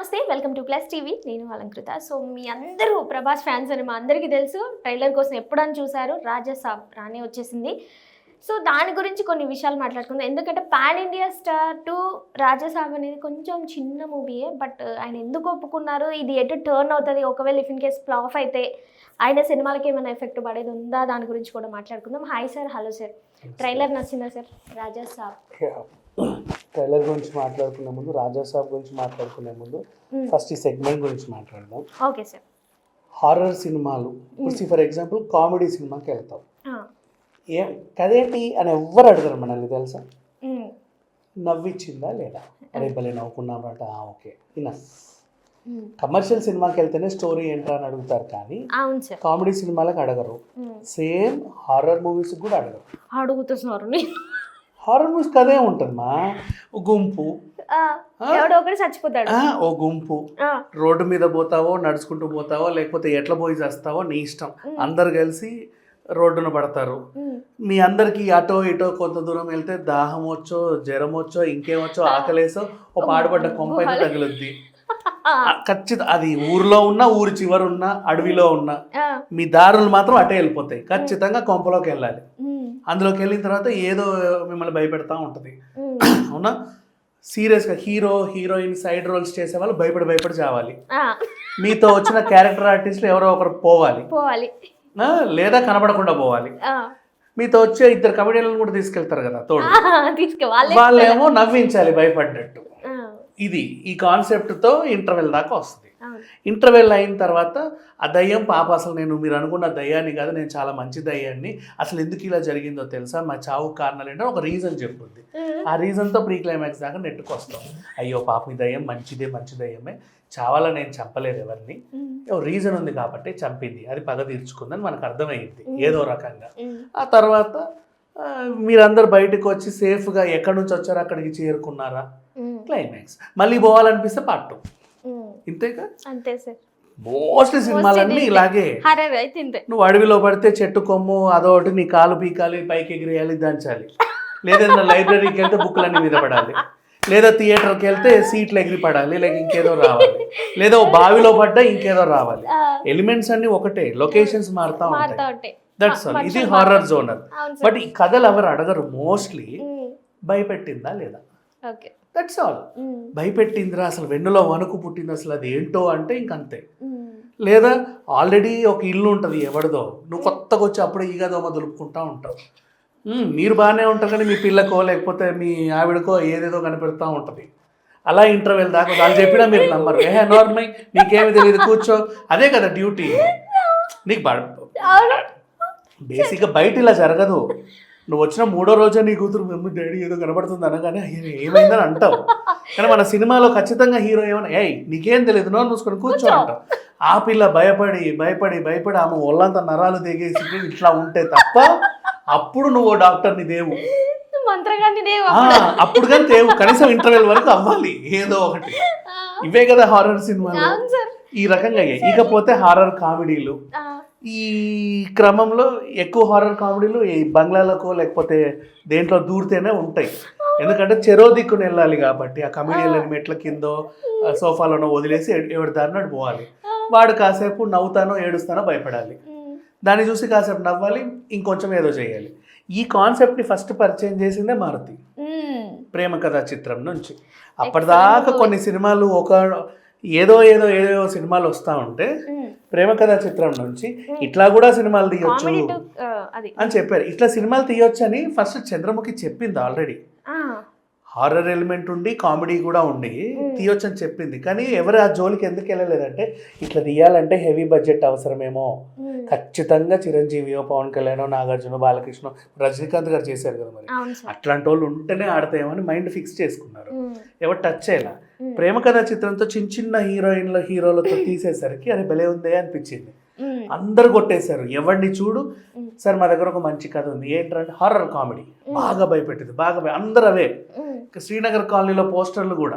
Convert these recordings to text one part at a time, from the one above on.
నమస్తే welcome to plus TV. నేను Alankrita. So మీ అందరూ ప్రభాస్ ఫ్యాన్స్ అని మా అందరికీ తెలుసు. ట్రైలర్ కోసం ఎప్పుడని చూసారు రాజా సాబ్ రానే వచ్చేసింది. సో దాని గురించి కొన్ని విషయాలు మాట్లాడుకుందాం. ఎందుకంటే pan India star to Raja Saab అనేది కొంచెం చిన్న మూవీయే. బట్ ఆయన ఎందుకు ఒప్పుకున్నారు ఇది ఎటు టర్న్ అవుతుంది ఒకవేళ ఇఫ్ ఇన్ కేస్ ఫ్లాప్ అయితే ఆయన సినిమాలకి ఏమైనా ఎఫెక్ట్ పడేది ఉందా దాని గురించి కూడా మాట్లాడుకుందాం. Hi sir hello sir trailer నచ్చిందా సార్ రాజా సాబ్. ట్రైలర్ గురించి మాట్లాడుకునే ముందు రాజా సాబ్ గురించి మాట్లాడుకునే ముందు Hmm. ఫస్ట్ ఈ సెగ్మెంట్ గురించి మాట్లాడదాం. ఓకే సార్ హారర్ సినిమాలు. ఇప్పుడు ఫర్ ఎగ్జాంపుల్ కామెడీ సినిమాకి వెళ్తాం. ఏ కదేంటి అని ఎవ్వరు అడగరు మనల్ని తెలుసా? నవ్విచ్చిందా లేదా? అరే భలే నవ్వుకున్నామట. ఓకే. ఇనఫ్ కమర్షియల్ సినిమాకి వెళ్తేనే స్టోరీ ఏంటా అని అడుగుతారు కానీ కామెడీ సినిమాలకు అడగరు. సేమ్ హారర్ మూవీస్ కూడా అడగరు. అడుగుతున్నారు నేను. హారర్ మూవీస్ కదే ఉంటుందమ్మా. ఓ గుంపు. ఆ, ఎవడో ఒకటి చచ్చిపోతాడు. ఓ గుంపు. రోడ్డు మీద పోతావో నడుచుకుంటూ పోతావో లేకపోతే ఎట్లా పోయి చేస్తావో నీ ఇష్టం. అందరు కలిసి రోడ్డున పడతారు. మీ అందరికి అటో ఇటో కొంత దూరం వెళ్తే దాహం వచ్చో జ్వరం వచ్చో ఇంకేమొచ్చో ఆకలేసో ఓ పాడుపడ్డ కొంప అయితే తగులుద్ది. ఆ, ఆ, ఖచ్చిత అది ఊర్లో ఉన్న ఊరి చివరు ఉన్న అడవిలో ఉన్న మీ దారులు మాత్రం అటే వెళ్ళిపోతాయి. ఖచ్చితంగా కొంపలోకి వెళ్ళాలి. అందులోకి వెళ్ళిన తర్వాత ఏదో మిమ్మల్ని భయపెడతా ఉంటుంది. అవునా? సీరియస్గా హీరో హీరోయిన్ సైడ్ రోల్స్ చేసే వాళ్ళు భయపడి భయపడి చావాలి. మీతో వచ్చిన క్యారెక్టర్ ఆర్టిస్టులు ఎవరో ఒకరు పోవాలి. పోవాలి. లేదా కనబడకుండా పోవాలి. మీతో వచ్చే ఇద్దరు కమెడియన్లను కూడా తీసుకెళ్తారు కదా తోడు. వాళ్ళేమో నవ్వించాలి భయపడ్డట్టు. ఇది ఈ కాన్సెప్ట్తో ఇంటర్వెల్ దాకా వస్తుంది. ఇంటర్వెల్ అయిన తర్వాత ఆ దయ్యం పాప అసలు నేను మీరు అనుకున్న దయ్యాన్ని కాదు నేను చాలా మంచి దయ్యాన్ని. అసలు ఎందుకు ఇలా జరిగిందో తెలుసా? మా చావు కారణాలు ఏంటో ఒక రీజన్ చెప్పుద్ది ఆ రీజన్తో ప్రీ క్లైమాక్స్ దాకా నెట్టుకొస్తాం అయ్యో పాప ఈ దయ్యం మంచిదే మంచి దయ్యమే. చావాలని నేను చంపలేదు ఎవరిని. రీజన్ ఉంది కాబట్టి చంపింది. అది పగ తీర్చుకుందని మనకు అర్థమైంది. ఏదో రకంగా. ఆ తర్వాత మీరందరు బయటకు వచ్చి సేఫ్గా ఎక్కడి నుంచి వచ్చారో? అక్కడికి చేరుకున్నారా? క్లైమాక్స్. మళ్ళీ పోవాలనిపిస్తే పార్ట్ టూ ఇంతేగా అంతే సార్. మోస్ట్లీ సినిమాలన్నీ. ఇలాగే. నువ్వు అడవిలో పడితే చెట్టు కొమ్ము అదొకటి నీ కాలు పీకాలి పైకి ఎగిరేయాలి దంచాలి. లేదా లైబ్రరీకి వెళ్తే బుక్లన్నీ మీద పడాలి. లేదా థియేటర్కి వెళ్తే సీట్లు ఎగిరి పడాలి లేక ఇంకేదో రావాలి. లేదా బావిలో పడ్డా ఇంకేదో రావాలి. ఎలిమెంట్స్ అన్ని ఒకటే లొకేషన్స్ మారుతా ఉంటాయి. దట్స్ ఆల్ ఇది హారర్ జోనర్ బట్ ఈ కథలు ఎవరు అడగరు? మోస్ట్లీ భయపెట్టిందా లేదా? ఓకే. దట్స్ ఆల్ భయపెట్టిందిరా అసలు వెన్నులో వణుకు పుట్టింది అసలు అది ఏంటో అంటే ఇంకంతే. లేదా ఆల్రెడీ ఒక ఇల్లు ఉంటుంది ఎవరిదో. నువ్వు కొత్తగా వచ్చి అప్పుడే ఈగ దోమ దులుపుకుంటా ఉంటావు. మీరు బాగానే ఉంటారు కానీ మీ పిల్లకో లేకపోతే మీ ఆవిడకో ఏదేదో కనిపెడతా ఉంటుంది. అలా ఇంటర్వెల్ దాకా వాళ్ళు చెప్పినా మీరు నమ్మరు. ఏ నార్మల్ నీకేమి తెలియదు కూర్చో. అదే కదా డ్యూటీ నీకు బేసిక్గా బయట ఇలా జరగదు. నువ్వు వచ్చిన మూడో రోజే నీ కూతురు మమ్మీ డాడీ ఏదో కనబడుతుంది అనగానే "అయ్యో, ఏమైందని అంటావు? కానీ మన సినిమాలో ఖచ్చితంగా హీరో ఏమన్నా ఏయ్ నీకేం తెలియదు నోరు మూసుకొని కూర్చో అంటావు. ఆ పిల్ల భయపడి భయపడి భయపడి ఆమె ఒళ్ళంతా నరాలు తెగేసి ఇట్లా ఉంటే తప్ప అప్పుడు నువ్వు డాక్టర్ని దేవు. దేవు అప్పుడు. కానీ తేవు కనీసం ఇంటర్వెల్ వరకు అవ్వాలి ఏదో ఒకటి. ఇవే కదా హారర్ సినిమాలు. ఈ రకంగా ఇకపోతే హారర్ కామెడీలు. ఈ క్రమంలో ఎక్కువ హారర్ కామెడీలు ఈ బంగ్లాలకు లేకపోతే దేంట్లో దూరితేనే ఉంటాయి. ఎందుకంటే చెరో దిక్కుని వెళ్ళాలి కాబట్టి ఆ కమెడియన్లని మెట్ల కిందో సోఫాలోనో వదిలేసి ఎవరి దారినాడు పోవాలి. వాడు కాసేపు నవ్వుతానో ఏడుస్తానో భయపడాలి. దాన్ని చూసి కాసేపు నవ్వాలి ఇంకొంచెం ఏదో చేయాలి. ఈ కాన్సెప్ట్ని ఫస్ట్ పరిచయం చేసిందే మారుతి. ప్రేమ కథా చిత్రం నుంచి. అప్పటిదాకా కొన్ని సినిమాలు ఒక ఏదో ఏదో ఏదో సినిమాలు వస్తూ ఉంటే. ప్రేమ కథా చిత్రం నుంచి ఇట్లా కూడా సినిమాలు తీయొచ్చు. అని చెప్పారు. ఇట్లా సినిమాలు తీయొచ్చు అని ఫస్ట్ చంద్రముఖి చెప్పింది ఆల్రెడీ. హారర్ ఎలిమెంట్ ఉండి కామెడీ కూడా ఉండి తీయొచ్చు అని చెప్పింది. కానీ ఎవరు ఆ జోలికి ఎందుకు వెళ్ళలేదంటే ఇట్లా తీయాలంటే హెవీ బడ్జెట్ అవసరమేమో. ఖచ్చితంగా చిరంజీవియో పవన్ కళ్యాణ్ నాగార్జున బాలకృష్ణ రజనీకాంత్ గారు చేశారు కదా మరి. అట్లాంటి వాళ్ళు ఉంటేనే ఆడతాయేమని మైండ్ ఫిక్స్ చేసుకున్నారు. ఎవరు టచ్ చేయాల? ప్రేమ కథా చిత్రంతో చిన్న చిన్న హీరోయిన్ల హీరోలతో తీసేసరికి అది భలే ఉందే అనిపించింది. అందరు కొట్టేశారు. ఎవరిని చూడు. సార్ మా దగ్గర ఒక మంచి కథ ఉంది. ఏంటంటే హారర్ కామెడీ. బాగా భయపెట్టింది. బాగా భయ- అందరు అవే. శ్రీనగర్ కాలనీలో పోస్టర్లు కూడా.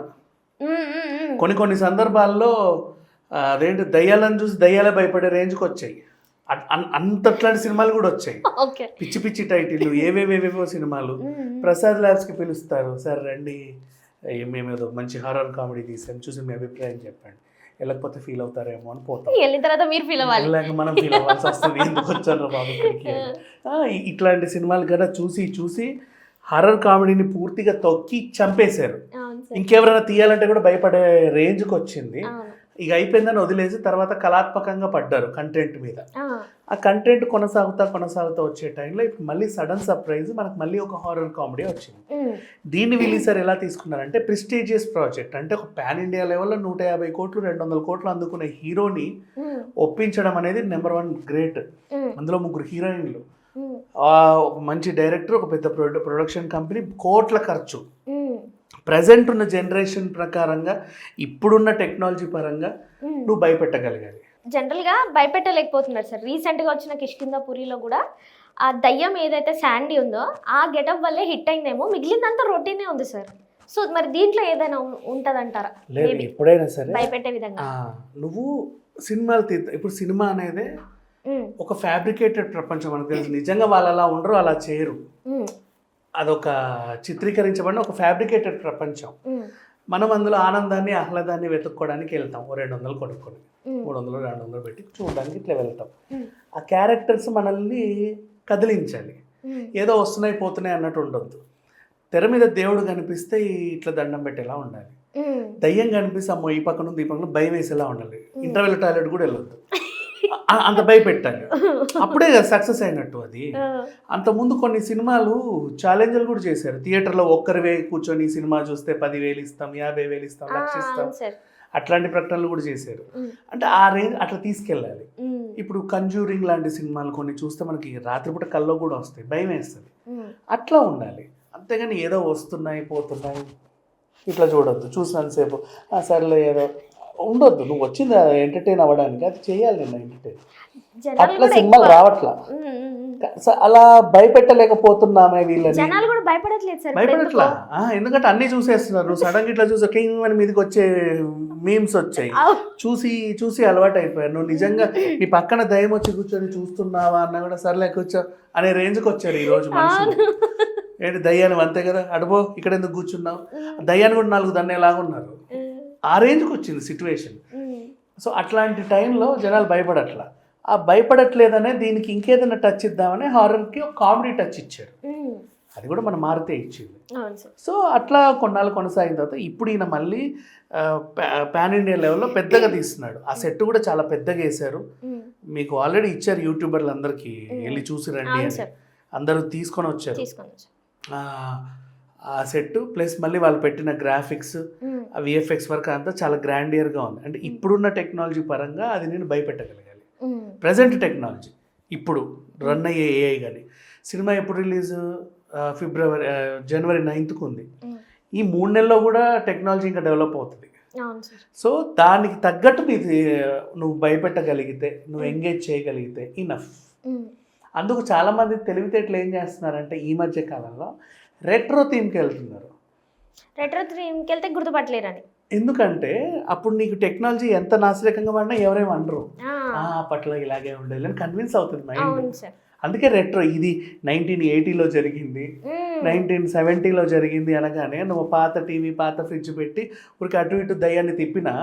కొన్ని కొన్ని సందర్భాల్లో అదేంటి దయ్యాలను చూసి దయ్యాలే భయపడే రేంజ్కి వచ్చాయి. అంతట్లాంటి సినిమాలు కూడా వచ్చాయి. పిచ్చి పిచ్చి టైటిల్ ఏవేవేవేవో సినిమాలు. ప్రసాద్ ల్యాబ్స్కి పిలుస్తారు. సార్ రండి. "ఏ, మేము ఏదో మంచి హారర్ కామెడీ తీసాం చూసి మీ అభిప్రాయం చెప్పండి. వెళ్ళకపోతే ఫీల్ అవుతారేమో అని పోతాం. వెళ్ళిన తర్వాత మీరు ఫీల్ అవ్వాలి. వెళ్ళాక మనం ఫీల్ అవ్వాల్సి వస్తుంది. ఎందుకు వచ్చాను బాబు ఇక్కడికి ఇట్లాంటి సినిమాలు కదా చూసి చూసి హర్రర్ కామెడీని పూర్తిగా తొక్కి చంపేశారు. ఇంకెవరైనా తీయాలంటే కూడా భయపడే రేంజ్కి వచ్చింది. ఇక అయిపోయిందని వదిలేసి తర్వాత కళాత్మకంగా పడ్డారు కంటెంట్ మీద. ఆ, కంటెంట్ కొనసాగుతా కొనసాగుతా వచ్చే టైంలో ఇప్పుడు మళ్ళీ సడన్ సర్ప్రైజ్ మనకు మళ్ళీ ఒక హారర్ కామెడీ వచ్చింది. దీన్ని విల్లీ సార్ ఎలా తీసుకున్నారంటే ప్రెస్టీజియస్ ప్రాజెక్ట్ అంటే ఒక పాన్ ఇండియా లెవెల్లో నూట యాభై కోట్లు రెండు వందల కోట్లు అందుకునే హీరోని ఒప్పించడం అనేది నెంబర్ వన్ గ్రేట్ అందులో ముగ్గురు హీరోయిన్లు ఉమ్, ఆ, ఒక మంచి డైరెక్టర్ ఒక పెద్ద ప్రొడ ప్రొడక్షన్ కంపెనీ కోట్ల ఖర్చు. ప్రజెంట్ ఉన్న జనరేషన్ ప్రకారంగా ఇప్పుడున్న టెక్నాలజీ పరంగా ఉమ్. నువ్వు భయపెట్టగలగాలి జనరల్గా భయపెట్టలేకపోతున్నారు సార్. రీసెంట్గా వచ్చిన కిష్కిందాపురిలో కూడా ఆ దయ్యం ఏదైతే శాండీ ఉందో ఆ గెటప్ వల్లే హిట్ అయిందేమో మిగిలిందంతా రొటీనే ఉంది సార్. సో మరి దీంట్లో ఏదైనా ఉంటదంటారా? లేదు. ఎప్పుడైనా సరే భయపెట్టే విధంగా. నువ్వు సినిమాలు తీద్దా ఇప్పుడు సినిమా అనేది ఉమ్, ఒక ఫ్యాబ్రికేటెడ్ ప్రపంచం మనకు తెలుసు. నిజంగా వాళ్ళు అలా ఉండరు అలా చేయరు. ఉమ్, అదొక చిత్రీకరించబడిన ఒక ఫ్యాబ్రికేటెడ్ ప్రపంచం. మనం అందులో ఆనందాన్ని ఆహ్లాదాన్ని వెతుక్కోవడానికి వెళ్తాం. ఓ రెండు వందలు కొనుక్కొని. మూడు వందలు రెండు వందలు పెట్టి చూడడానికి ఇట్లా వెళ్తాం. ఆ క్యారెక్టర్స్ మనల్ని కదిలించాలి. ఏదో వస్తున్నాయి పోతున్నాయి అన్నట్టు ఉండొద్దు. తెర మీద దేవుడు కనిపిస్తే ఇట్లా దండం పెట్టేలా ఉండాలి. దయ్యం కనిపిస్తే అమ్మో ఈ పక్కన ఉంది ఈ పక్కన భయం వేసేలా ఉండాలి. ఇంటర్వెల్ టాయిలెట్ కూడా వెళ్ళొద్దు. అంత భయపెట్టాలి అప్పుడే సక్సెస్ అయినట్టు అది. ఆ, అంతకుముందు కొన్ని సినిమాలు ఛాలెంజ్లు కూడా చేశారు. థియేటర్లో ఒక్కరివే కూర్చొని సినిమా చూస్తే పదివేలు ఇస్తాం యాభై వేలు ఇస్తాం లక్ష ఇస్తాం. అట్లాంటి ప్రకటనలు కూడా చేశారు. అంటే ఆ రేంజ్ అట్లా తీసుకెళ్ళాలి. ఇప్పుడు కంజూరింగ్ లాంటి సినిమాలు కొన్ని చూస్తే మనకి రాత్రిపూట కల్లో కూడా వస్తాయి. భయం వేస్తుంది. అట్లా ఉండాలి. అంతేగాని ఏదో వస్తున్నాయి పోతున్నాయి. ఇట్లా చూడొద్దు. చూసినంతసేపు "ఆ, సర్లే ఏదో ఉండొద్దు. నువ్వు వచ్చింది ఎంటర్టైన్ అవ్వడానికి? అది చేయాలి నేను ఎంటర్టైన్ అట్లా సినిమాలు రావట్లా. అలా భయపెట్టలేకపోతున్నామే వీళ్ళని. జనాలు కూడా భయపడట్లేదు సార్. భయపడట్లా? ఎందుకంటే అన్ని చూసేస్తున్నారు. నువ్వు సడన్ ఇట్లా చూసా కింగ్ అని మీదకి వచ్చే మీమ్స్ వచ్చాయి. చూసి చూసి అలవాటు అయిపోయారు నువ్వు నిజంగా నీ పక్కన దయ్యం వచ్చి కూర్చొని చూస్తున్నావా అన్నా కూడా సర్లే కూర్చో అనే రేంజ్కి వచ్చారు ఈ రోజు మనుషులు. ఏంటి దయ్యాన్ని అంతే కదా? అడుబో ఇక్కడ ఎందుకు కూర్చున్నావు దయ్యాన్ని కూడా నాలుగు దన్నేలాగా ఉన్నారు. ఉమ్, ఆ రేంజ్కి వచ్చింది సిచ్యువేషన్ సో అట్లాంటి టైంలో జనాలు భయపడట్లా. ఆ భయపడట్లేదనే దీనికి ఇంకేదైనా టచ్ ఇద్దామని హారర్కి ఒక కామెడీ టచ్ ఇచ్చారు ఉమ్. అది కూడా మన మారితే ఇచ్చింది. సో అట్లా కొన్నాళ్ళు కొనసాగిన తర్వాత ఇప్పుడు ఈయన మళ్ళీ పాన్ ఇండియా లెవెల్లో పెద్దగా తీస్తున్నాడు. ఆ సెట్ కూడా చాలా పెద్దగా వేశారు. మీకు ఆల్రెడీ ఇచ్చారు యూట్యూబర్లు అందరికీ వెళ్ళి చూసి రండి అందరూ తీసుకొని వచ్చారు. ఆ, సెట్ ప్లస్ మళ్ళీ వాళ్ళు పెట్టిన గ్రాఫిక్స్ విఎఫ్ఎక్స్ వర్క్ అంతా చాలా గ్రాండియర్గా ఉంది. అంటే ఇప్పుడున్న టెక్నాలజీ పరంగా అది నేను భయపెట్టగలగాలి. Present technology. ఇప్పుడు రన్ అయ్యే ఏఐ కానీ సినిమా ఎప్పుడు రిలీజ్? ఫిబ్రవరి జనవరి నైన్త్కు ఉంది. ఈ మూడు నెలల్లో కూడా టెక్నాలజీ ఇంకా డెవలప్ అవుతుంది. సో దానికి తగ్గట్టు నీది నువ్వు భయపెట్టగలిగితే నువ్వు ఎంగేజ్ చేయగలిగితే ఇనఫ్ అందుకు చాలామంది తెలివితేటలు ఏం చేస్తున్నారంటే ఈ మధ్య కాలంలో రెట్రో థీమ్కి వెళ్తున్నారు. రెట్రో థ్రీమ్కి వెళ్తే గుర్తుపట్టలేరని ఎందుకంటే అప్పుడు నీకు టెక్నాలజీ ఎంత నాసిరకంగా పడినా ఎవరేం అనరు. ఆ, "ఆ, అప్పట్లో ఇలాగే ఉండేది అని కన్విన్స్ అవుతుంది మైండ్ అందుకే రెట్రో ఇది నైన్టీన్ ఎయిటీలో జరిగింది. నైన్టీన్ సెవెంటీలో జరిగింది అనగానే నువ్వు పాత టీవీ పాత ఫ్రిడ్జ్ పెట్టి ఊరికి అటు ఇటు దయ్యాన్ని తిప్పినా.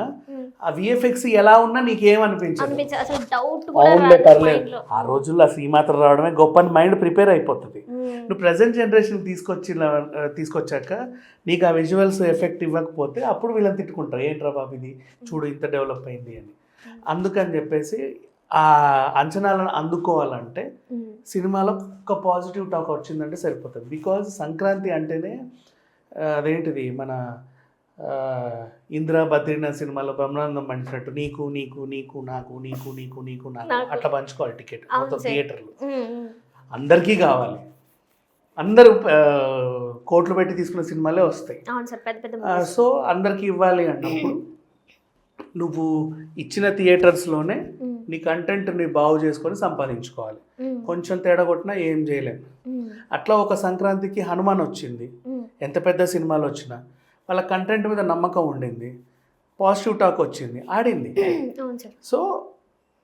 ఆ విఎఫ్ఎక్స్ ఎలా ఉన్నా నీకేమనిపించదు. అవునులే పర్లేదు. mind లో. ఆ రోజుల్లో అసలు ఈ మాత్రం రావడమే గొప్ప మైండ్ ప్రిపేర్ అయిపోతుంది. నువ్వు ప్రజెంట్ జనరేషన్ తీసుకొచ్చిన తీసుకొచ్చాక నీకు ఆ విజువల్స్ ఎఫెక్ట్ ఇవ్వకపోతే అప్పుడు వీళ్ళని తిట్టుకుంటారు ఏంట్రా బాబు ఇది? చూడు ఇంత డెవలప్ అయింది అని. అందుకని చెప్పేసి ఆ అంచనాలను అందుకోవాలంటే సినిమాలో ఒక పాజిటివ్ టాక్ వచ్చిందంటే సరిపోతుంది బికాజ్ సంక్రాంతి అంటేనే అదేంటిది మన ఇందిరా బద్రీనాథ్ సినిమాలో బ్రహ్మానందం పంచినట్టు నీకు నీకు నీకు నాకు నీకు నీకు నీకు నాకు. అట్లా పంచుకోవాలి టికెట్ మొత్తం. థియేటర్లు. అందరికీ కావాలి అందరూ కోట్లు పెట్టి తీసుకున్న సినిమాలే వస్తాయి. సో అందరికీ ఇవ్వాలి అన్నప్పుడు నువ్వు ఇచ్చిన థియేటర్స్లోనే నీ కంటెంట్ని బాగు చేసుకొని సంపాదించుకోవాలి. కొంచెం తేడా కొట్టినా ఏం చేయలేము అట్లా ఒక సంక్రాంతికి హనుమాన్ వచ్చింది. ఎంత పెద్ద సినిమాలు వచ్చినా వాళ్ళ కంటెంట్ మీద నమ్మకం ఉండింది. పాజిటివ్ టాక్ వచ్చింది ఆడింది. సో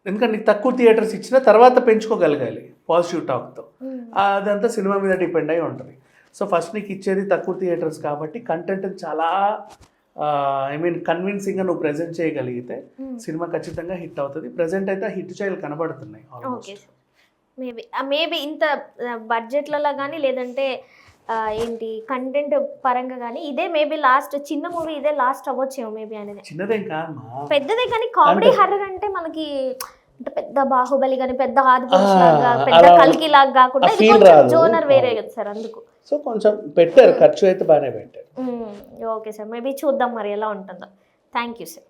ఎందుకంటే నీకు తక్కువ థియేటర్స్ ఇచ్చినా తర్వాత పెంచుకోగలగాలి పాజిటివ్ టాక్తో. అదంతా సినిమా మీద డిపెండ్ అయి ఉంటుంది. సో ఫస్ట్ నీకు ఇచ్చేది తక్కువ థియేటర్స్ కాబట్టి కంటెంట్ చాలా ఐ మీన్ కన్విన్సింగ్గా నువ్వు ప్రజెంట్ చేయగలిగితే సినిమా ఖచ్చితంగా హిట్ అవుతుంది. ప్రజెంట్ అయితే హిట్ చేయలు కనబడుతున్నాయి మేబీ మేబీ ఇంత బడ్జెట్లలో కానీ లేదంటే ఏంటి కంటెంట్ పరంగా కానీ ఇదే మేబీ లాస్ట్ చిన్న మూవీ ఇదే లాస్ట్ అవ్వచ్చేమో మేబీ అనేది. చిన్నదేం కాదమ్మా పెద్దదే కానీ కామెడీ హర్రర్ అంటే మనకి అంటే పెద్ద బాహుబలి కానీ పెద్ద ఆదిపురుష్ ఆ, లాగా పెద్ద కల్కి లాగా కాకుండా ఇది. జోనర్ వేరే కదా సార్ అందుకు. సో కొంచెం పెట్టారు ఖర్చు అయితే బాగానే పెట్టారు. Okay sir. మేబీ చూద్దాం మరి ఎలా ఉంటుందో. Thank you sir